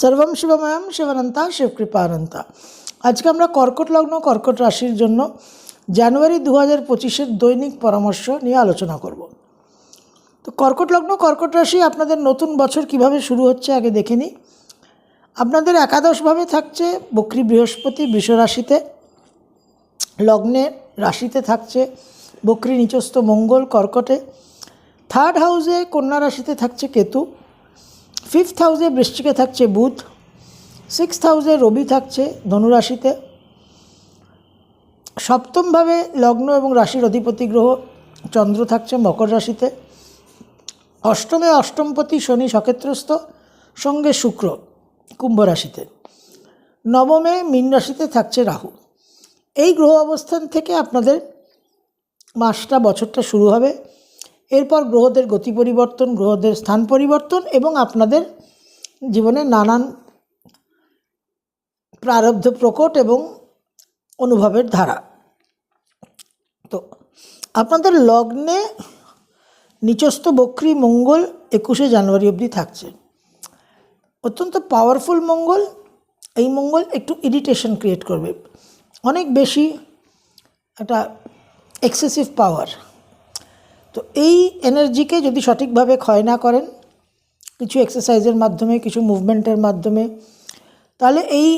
সর্বম শিবময়ম শিবানন্তা শিবকৃপানন্তা। আজকে আমরা কর্কট লগ্ন, কর্কট রাশির জন্য জানুয়ারি দু হাজার পঁচিশের দৈনিক পরামর্শ নিয়ে আলোচনা করব। তো কর্কট লগ্ন, কর্কট রাশি আপনাদের নতুন বছর কীভাবে শুরু হচ্ছে আগে দেখে নিই। আপনাদের একাদশভাবে থাকছে বক্রী বৃহস্পতি বৃষ রাশিতে, লগ্নে রাশিতে থাকছে বক্রী নিচস্থ মঙ্গল কর্কটে। থার্ড হাউসে কন্যা রাশিতে থাকছে কেতু। ফিফথ হাউসে বৃশ্চিকে থাকছে বুধ, সিক্সথ হাউসে রবি থাকছে ধনুরাশিতে। সপ্তমভাবে লগ্ন এবং রাশির অধিপতি গ্রহ চন্দ্র থাকছে মকর রাশিতে। অষ্টমে অষ্টমপতি শনি সক্ষেত্রস্থ, সঙ্গে শুক্র কুম্ভ রাশিতে। নবমে মীন রাশিতে থাকছে রাহু। এই গ্রহ অবস্থান থেকে আপনাদের মাসটা, বছরটা শুরু হবে। এরপর গ্রহদের গতি পরিবর্তন, গ্রহদের স্থান পরিবর্তন এবং আপনাদের জীবনে নানান প্রারব্ধ প্রকট এবং অনুভবের ধারা। তো, আপনাদের লগ্নে নিচস্থ বক্রী মঙ্গল একুশে জানুয়ারি অবধি থাকছে। অত্যন্ত পাওয়ারফুল মঙ্গল। এই মঙ্গল একটু ইরিটেশন ক্রিয়েট করবে। অনেক বেশি একটা এক্সেসিভ পাওয়ার তো এই এনার্জিকে যদি সঠিকভাবে ক্ষয় না করেন, কিছু এক্সারসাইজের মাধ্যমে, কিছু মুভমেন্টের মাধ্যমে, তাহলে এই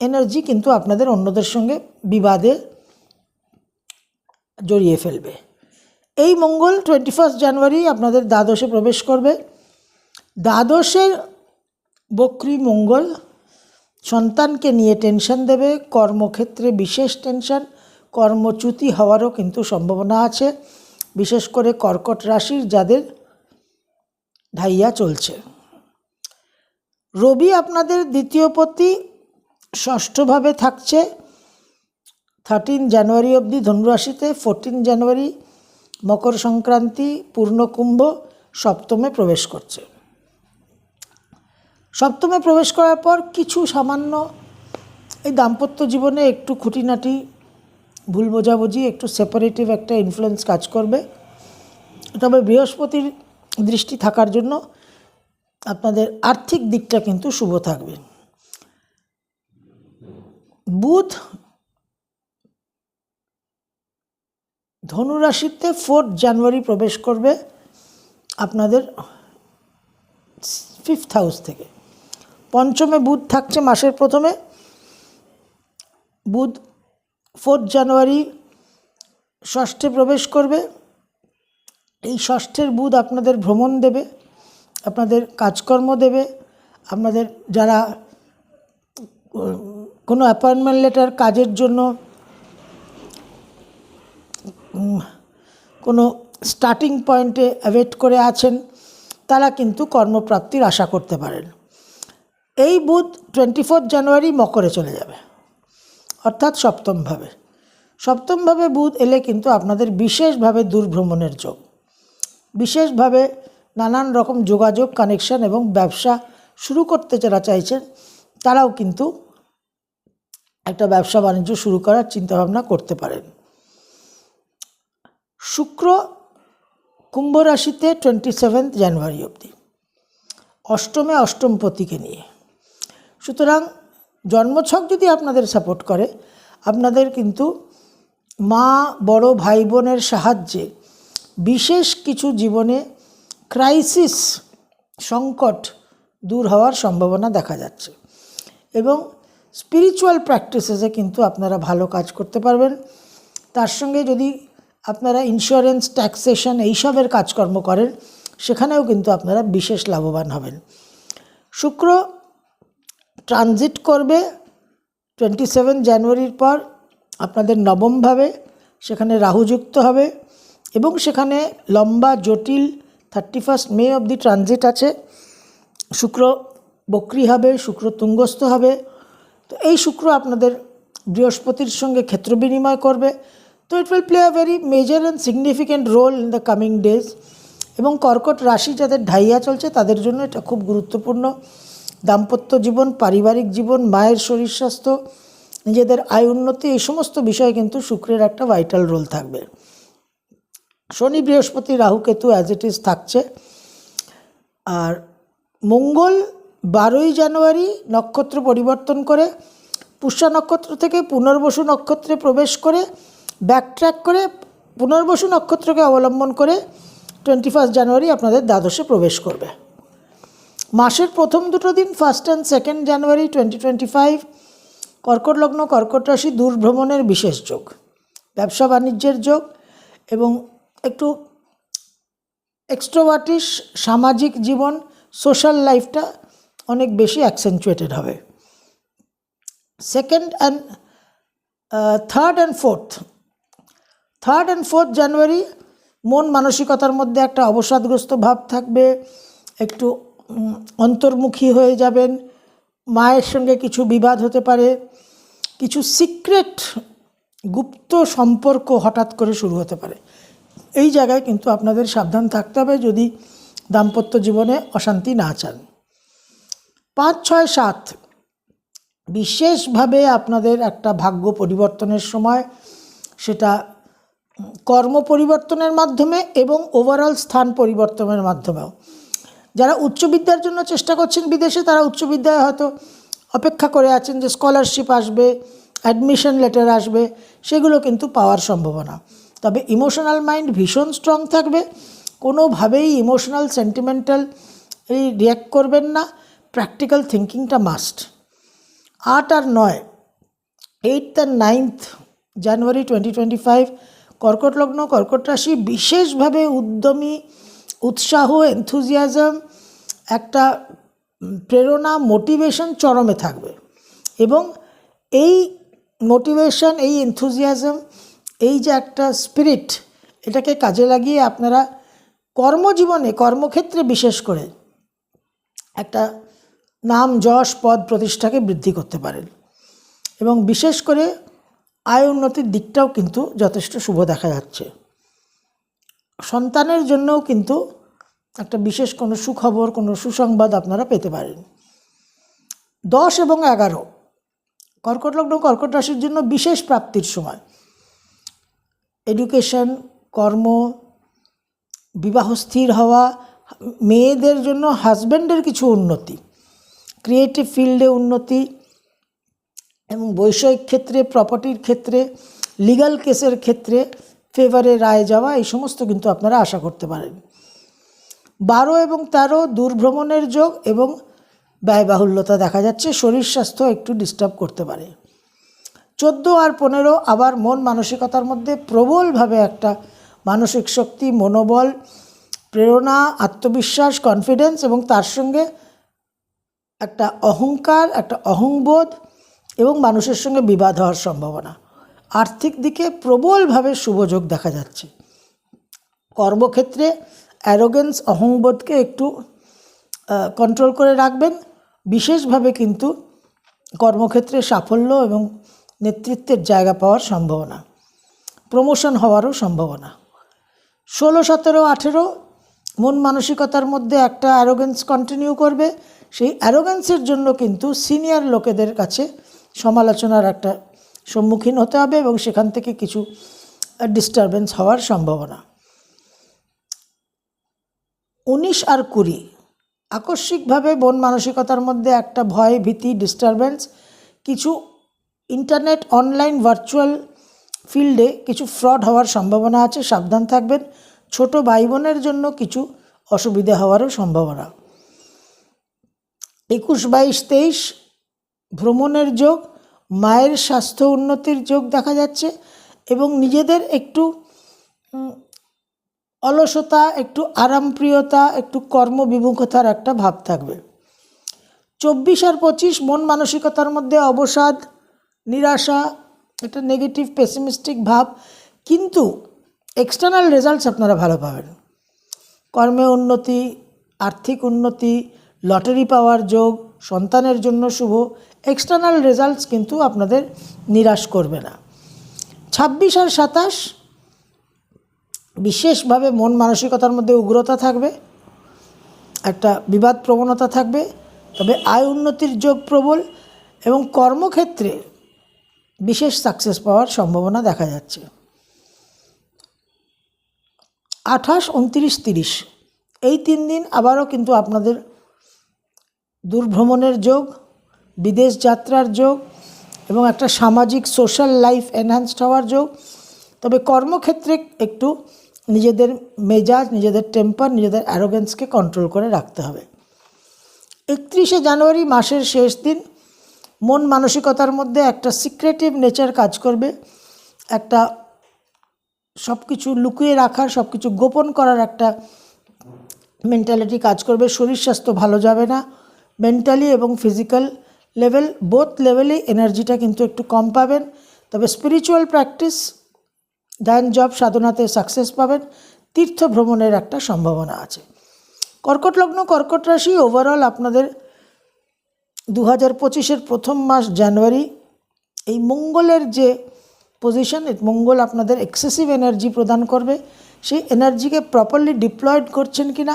এনার্জি কিন্তু আপনাদের অন্যদের সঙ্গে বিবাদে জড়িয়ে ফেলবে। এই মঙ্গল টোয়েন্টি ফার্স্ট জানুয়ারি আপনাদের দ্বাদশে প্রবেশ করবে। দ্বাদশের বক্রী মঙ্গল সন্তানকে নিয়ে টেনশন দেবে, কর্মক্ষেত্রে বিশেষ টেনশন কর্মচ্যুতি হওয়ারও কিন্তু সম্ভাবনা আছে। বিশেষ করে কর্কট রাশির যাদের ঢাইয়া চলছে। রবি আপনাদের দ্বিতীয় পতি ষষ্ঠভাবে থাকছে। থার্টিন জানুয়ারি অবধি ধনুরাশিতে ফোরটিন জানুয়ারি মকর সংক্রান্তি পূর্ণকুম্ভ সপ্তমে প্রবেশ করছে। সপ্তমে প্রবেশ করার পর কিছু সামান্য এই দাম্পত্য জীবনে একটু খুঁটিনাটি ভুল বোঝাবুঝি, একটু সেপারেটিভ একটা ইনফ্লুয়েন্স কাজ করবে। তবে বৃহস্পতির দৃষ্টি থাকার জন্য আপনাদের আর্থিক দিকটা কিন্তু শুভ থাকবে। বুধ ধনুরাশিতে ফোর্থ জানুয়ারি প্রবেশ করবে আপনাদের ফিফথ হাউস থেকে। পঞ্চমে বুধ থাকছে মাসের প্রথমে। বুধ ফোর্থ জানুয়ারি ষষ্ঠে প্রবেশ করবে। এই ষষ্ঠের বুধ আপনাদের ভ্রমণ দেবে, আপনাদের কাজকর্ম দেবে, আপনাদের যারা কোনো অ্যাপয়েন্টমেন্ট লেটার কাজের জন্য কোনো স্টার্টিং পয়েন্টে অ্যাওয়েট করে আছেন, তারা কিন্তু কর্মপ্রাপ্তির আশা করতে পারেন। এই বুধ টোয়েন্টি ফোর্থ জানুয়ারি মকরে চলে যাবে। অর্থাৎ সপ্তমভাবে। সপ্তমভাবে বুধ এলে কিন্তু আপনাদের বিশেষভাবে দূরভ্রমণের যোগ। বিশেষভাবে নানান রকম যোগাযোগ কানেকশন এবং ব্যবসা শুরু করতে যারা চাইছেন, তারাও কিন্তু একটা ব্যবসা বাণিজ্য শুরু করার চিন্তাভাবনা করতে পারেন। শুক্র কুম্ভ রাশিতে টোয়েন্টি সেভেন্থ জানুয়ারি অবধি। অষ্টমে অষ্টমপতিকে নিয়ে। সুতরাং জন্মছক যদি আপনাদের সাপোর্ট করে, আপনাদের কিন্তু মা, বড় ভাই বোনের সাহায্যে বিশেষ কিছু জীবনে ক্রাইসিস সংকট দূর হওয়ার সম্ভাবনা দেখা যাচ্ছে। এবং স্পিরিচুয়াল প্র্যাকটিসেসে কিন্তু আপনারা ভালো কাজ করতে পারবেন। তার সঙ্গে যদি আপনারা ইন্স্যুরেন্স ট্যাক্সেশন এইসবের কাজকর্ম করেন, সেখানেও কিন্তু আপনারা বিশেষ লাভবান হবেন। শুক্র ট্রানজিট করবে টোয়েন্টি সেভেন জানুয়ারির পর, আপনাদের নবমভাবে সেখানে রাহু যুক্ত হবে এবং সেখানে লম্বা, জটিল থার্টি ফার্স্ট মে অবধি ট্রানজিট আছে। শুক্র বক্রি হবে, শুক্র তুঙ্গস্থ হবে। তো এই শুক্র আপনাদের বৃহস্পতির সঙ্গে ক্ষেত্র বিনিময় করবে। তো it will play a very major and significant role in the coming days এবং কর্কট রাশি যাদের ঢাইয়া চলছে, তাদের জন্য এটা খুব গুরুত্বপূর্ণ। দাম্পত্য জীবন, পারিবারিক জীবন, মায়ের শরীর স্বাস্থ্য, নিজেদের আয় উন্নতি, এই সমস্ত বিষয়ে কিন্তু শুক্রের একটা ভাইটাল রোল থাকবে। শনি বৃহস্পতি রাহু কেতু অ্যাজ ইট ইজ থাকছে। আর মঙ্গল বারোই জানুয়ারি নক্ষত্র পরিবর্তন করে, পুষ্যা নক্ষত্র থেকে পুনর্বসু নক্ষত্রে প্রবেশ করে ব্যাকট্র্যাক করে পুনর্বসু নক্ষত্রকে অবলম্বন করে টোয়েন্টি ফার্স্ট জানুয়ারি আপনাদের দ্বাদশে প্রবেশ করবে। মাসের প্রথম দুটো দিন first and second January twenty twenty five কর্কট লগ্ন, কর্কট রাশি, দূরভ্রমণের বিশেষ যোগ। ব্যবসা বাণিজ্যের যোগ এবং একটু এক্সট্রোভার্টিস সামাজিক জীবন সোশ্যাল লাইফটা অনেক বেশি অ্যাকসেন্চুয়েটেড হবে। Second and third and fourth third and fourth January মন মানসিকতার মধ্যে একটা অবসাদগ্রস্ত ভাব থাকবে, একটু অন্তর্মুখী হয়ে যাবেন। মায়ের সঙ্গে কিছু বিবাদ হতে পারে। কিছু সিক্রেট গুপ্ত সম্পর্ক হঠাৎ করে শুরু হতে পারে। এই জায়গায় কিন্তু আপনাদের সাবধান থাকতে হবে যদি দাম্পত্য জীবনে অশান্তি না চান। পাঁচ, ছয়, সাত। বিশেষভাবে আপনাদের একটা ভাগ্য পরিবর্তনের সময়। সেটা কর্ম পরিবর্তনের মাধ্যমে এবং ওভারঅল স্থান পরিবর্তনের মাধ্যমেও। যারা উচ্চবিদ্যার জন্য চেষ্টা করছেন বিদেশে, তারা উচ্চবিদ্যায় হয়তো অপেক্ষা করে আছেন যে স্কলারশিপ আসবে অ্যাডমিশন লেটার আসবে, সেগুলো কিন্তু পাওয়ার সম্ভাবনা। তবে ইমোশনাল মাইন্ড ভীষণ স্ট্রং থাকবে। কোনোভাবেই ইমোশনাল সেন্টিমেন্টাল এই রিয়্যাক্ট করবেন না। প্র্যাকটিক্যাল থিঙ্কিংটা মাস্ট আট আর নয় eight and ninth January twenty twenty five কর্কট লগ্ন, কর্কট রাশি বিশেষভাবে উদ্যমী উৎসাহ এনথুজিয়াজম একটা প্রেরণা মোটিভেশন চরমে থাকবে। এবং এই মোটিভেশন এই এনথুজিয়াজম এই যে একটা স্পিরিট এটাকে কাজে লাগিয়ে আপনারা কর্মজীবনে, কর্মক্ষেত্রে বিশেষ করে একটা নাম, যশ, পদ, প্রতিষ্ঠাকে বৃদ্ধি করতে পারেন। এবং বিশেষ করে আয় উন্নতির দিকটাও কিন্তু যথেষ্ট শুভ দেখা যাচ্ছে। সন্তানের জন্যও কিন্তু একটা বিশেষ কোনো সুখবর, কোনো সুসংবাদ আপনারা পেতে পারেন। দশ এবং এগারো, কর্কট লগ্ন কর্কট রাশির জন্য বিশেষ প্রাপ্তির সময়। এডুকেশন কর্ম, বিবাহ স্থির হওয়া, মেয়েদের জন্য হাজব্যান্ডের কিছু উন্নতি ক্রিয়েটিভ ফিল্ডে উন্নতি এবং বৈষয়িক ক্ষেত্রে প্রপার্টির ক্ষেত্রে লিগ্যাল কেসের ক্ষেত্রে ফেভারে রায় যাওয়া, এই সমস্ত কিন্তু আপনারা আশা করতে পারেন। বারো এবং তেরো দূরভ্রমণের যোগ এবং ব্যয়বাহুল্যতা দেখা যাচ্ছে, শরীর স্বাস্থ্য একটু ডিস্টার্ব করতে পারে। চোদ্দ আর পনেরো আবার মন মানসিকতার মধ্যে প্রবলভাবে একটা মানসিক শক্তি, মনোবল, প্রেরণা, আত্মবিশ্বাস কনফিডেন্স এবং তার সঙ্গে একটা অহংকার, একটা অহংবোধ এবং মানুষের সঙ্গে বিবাদ হওয়ার সম্ভাবনা। আর্থিক দিকে প্রবলভাবে শুভযোগ দেখা যাচ্ছে। কর্মক্ষেত্রে অ্যারোগেন্স অহংবোধকে একটু কন্ট্রোল করে রাখবেন। বিশেষভাবে কিন্তু কর্মক্ষেত্রে সাফল্য এবং নেতৃত্বের জায়গা পাওয়ার সম্ভাবনা। প্রমোশন হওয়ারও সম্ভাবনা। ষোলো, সতেরো, আঠেরো, মন মানসিকতার মধ্যে একটা অ্যারোগেন্স কন্টিনিউ করবে। সেই অ্যারোগেন্সের জন্য কিন্তু সিনিয়র লোকেদের কাছে সমালোচনার একটা সম্মুখীন হতে হবে এবং সেখান থেকে কিছু ডিস্টারবেন্স হওয়ার সম্ভাবনা। উনিশ আর কুড়ি, আকস্মিকভাবে বন মানসিকতার মধ্যে একটা ভয়, ভীতি ডিস্টারবেন্স কিছু ইন্টারনেট অনলাইন ভার্চুয়াল ফিল্ডে কিছু ফ্রড হওয়ার সম্ভাবনা আছে, সাবধান থাকবেন। ছোট ভাই বোনের জন্য কিছু অসুবিধা হওয়ারও সম্ভাবনা। একুশ বাইশ তেইশ, ভ্রমণের যোগ মায়ের স্বাস্থ্য উন্নতির যোগ দেখা যাচ্ছে এবং নিজেদের একটু অলসতা, একটু আরামপ্রিয়তা, একটু কর্মবিমুখতার একটা ভাব থাকবে। চব্বিশ আর পঁচিশ মন মানসিকতার মধ্যে অবসাদ, নিরাশা একটা নেগেটিভ পেসিমিস্টিক ভাব, কিন্তু এক্সটার্নাল রেজাল্টস আপনারা ভালো পাবেন। কর্মে উন্নতি, আর্থিক উন্নতি, লটারি পাওয়ার যোগ, সন্তানের জন্য শুভ এক্সটার্নাল রেজাল্টস কিন্তু আপনাদের নিরাশ করবে না। ছাব্বিশ আর সাতাশ বিশেষভাবে মন মানসিকতার মধ্যে উগ্রতা থাকবে, একটা বিবাদ প্রবণতা থাকবে, তবে আয় উন্নতির যোগ প্রবল এবং কর্মক্ষেত্রে বিশেষ সাকসেস পাওয়ার সম্ভাবনা দেখা যাচ্ছে। আঠাশ, উনত্রিশ, তিরিশ, এই তিন দিন আবারও কিন্তু আপনাদের দূরভ্রমণের যোগ বিদেশ যাত্রার যোগ এবং একটা সামাজিক সোশ্যাল লাইফ এনহ্যান্সড হওয়ার যোগ। তবে কর্মক্ষেত্রে একটু নিজেদের মেজাজ, নিজেদের টেম্পার নিজেদের অ্যারোগেন্সকে কন্ট্রোল করে রাখতে হবে। একত্রিশে জানুয়ারি মাসের শেষ দিন, মন মানসিকতার মধ্যে একটা সিক্রেটিভ নেচার কাজ করবে। একটা সব কিছু লুকিয়ে রাখার সব কিছু গোপন করার একটা মেন্টালিটি কাজ করবে। শরীর স্বাস্থ্য ভালো যাবে না। মেন্টালি এবং ফিজিক্যাল লেভেল বোথ লেভেলেই এনার্জিটা কিন্তু একটু কম পাবেন। তবে স্পিরিচুয়াল প্র্যাকটিস ধ্যান জব সাধনাতে সাকসেস পাবেন। তীর্থ ভ্রমণের একটা সম্ভাবনা আছে। কর্কট লগ্ন, কর্কট রাশি ওভারঅল আপনাদের দু হাজার পঁচিশের প্রথম মাস জানুয়ারি, এই মঙ্গলের যে পজিশন মঙ্গল আপনাদের এক্সেসিভ এনার্জি প্রদান করবে। সেই এনার্জিকে প্রপারলি ডিপ্লয়েড করছেন কি না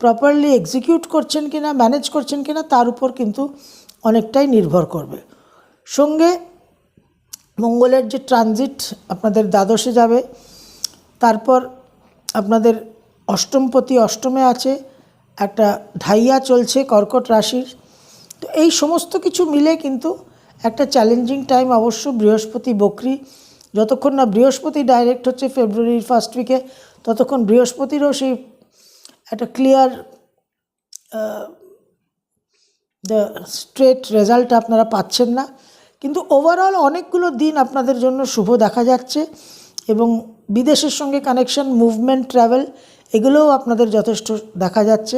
প্রপারলি এক্সিকিউট করছেন কি না ম্যানেজ করছেন কি না তার উপর কিন্তু অনেকটাই নির্ভর করবে। সঙ্গে মঙ্গলের যে ট্রানজিট আপনাদের দ্বাদশে যাবে, তারপর আপনাদের অষ্টমপতি অষ্টমে আছে, একটা ঢাইয়া চলছে কর্কট রাশির। তো এই সমস্ত কিছু মিলে কিন্তু একটা চ্যালেঞ্জিং টাইম অবশ্য বৃহস্পতি বকরি। যতক্ষণ না বৃহস্পতি ডাইরেক্ট হচ্ছে ফেব্রুয়ারির ফার্স্ট উইকে ততক্ষণ বৃহস্পতিরও সেই একটা ক্লিয়ার স্ট্রেট রেজাল্ট আপনারা পাচ্ছেন না। কিন্তু ওভারঅল অনেকগুলো দিন আপনাদের জন্য শুভ দেখা যাচ্ছে এবং বিদেশের সঙ্গে কানেকশন মুভমেন্ট ট্রাভেল এগুলোও আপনাদের যথেষ্ট দেখা যাচ্ছে।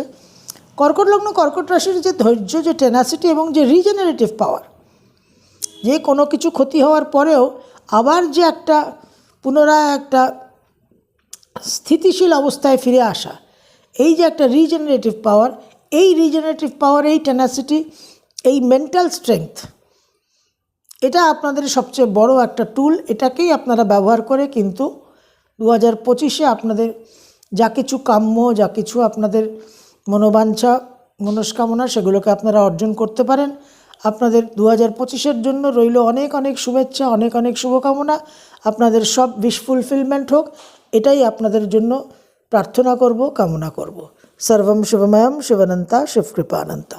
কর্কট লগ্ন, কর্কট রাশির যে ধৈর্য, যে টেনাসিটি এবং যে রিজেনারেটিভ পাওয়ার যে কোনো কিছু ক্ষতি হওয়ার পরেও আবার যে একটা পুনরায় একটা স্থিতিশীল অবস্থায় ফিরে আসা, এই যে একটা রিজেনারেটিভ পাওয়ার এই রিজেনারেটিভ পাওয়ার এই টেনাসিটি এই মেন্টাল স্ট্রেংথ এটা আপনাদের সবচেয়ে বড় একটা টুল এটাকেই আপনারা ব্যবহার করে কিন্তু দু হাজার পঁচিশে আপনাদের যা কিছু কাম্য, যা কিছু আপনাদের মনোবাঞ্ছা, মনস্কামনা, সেগুলোকে আপনারা অর্জন করতে পারেন। আপনাদের দু হাজার পঁচিশের জন্য রইল অনেক অনেক শুভেচ্ছা, অনেক অনেক শুভকামনা। আপনাদের সব উইশ ফুলফিলমেন্ট হোক, এটাই আপনাদের জন্য প্রার্থনা করব, কামনা করব। সর্বম শিবময়ম শিবানন্তা শিবকৃপানন্তা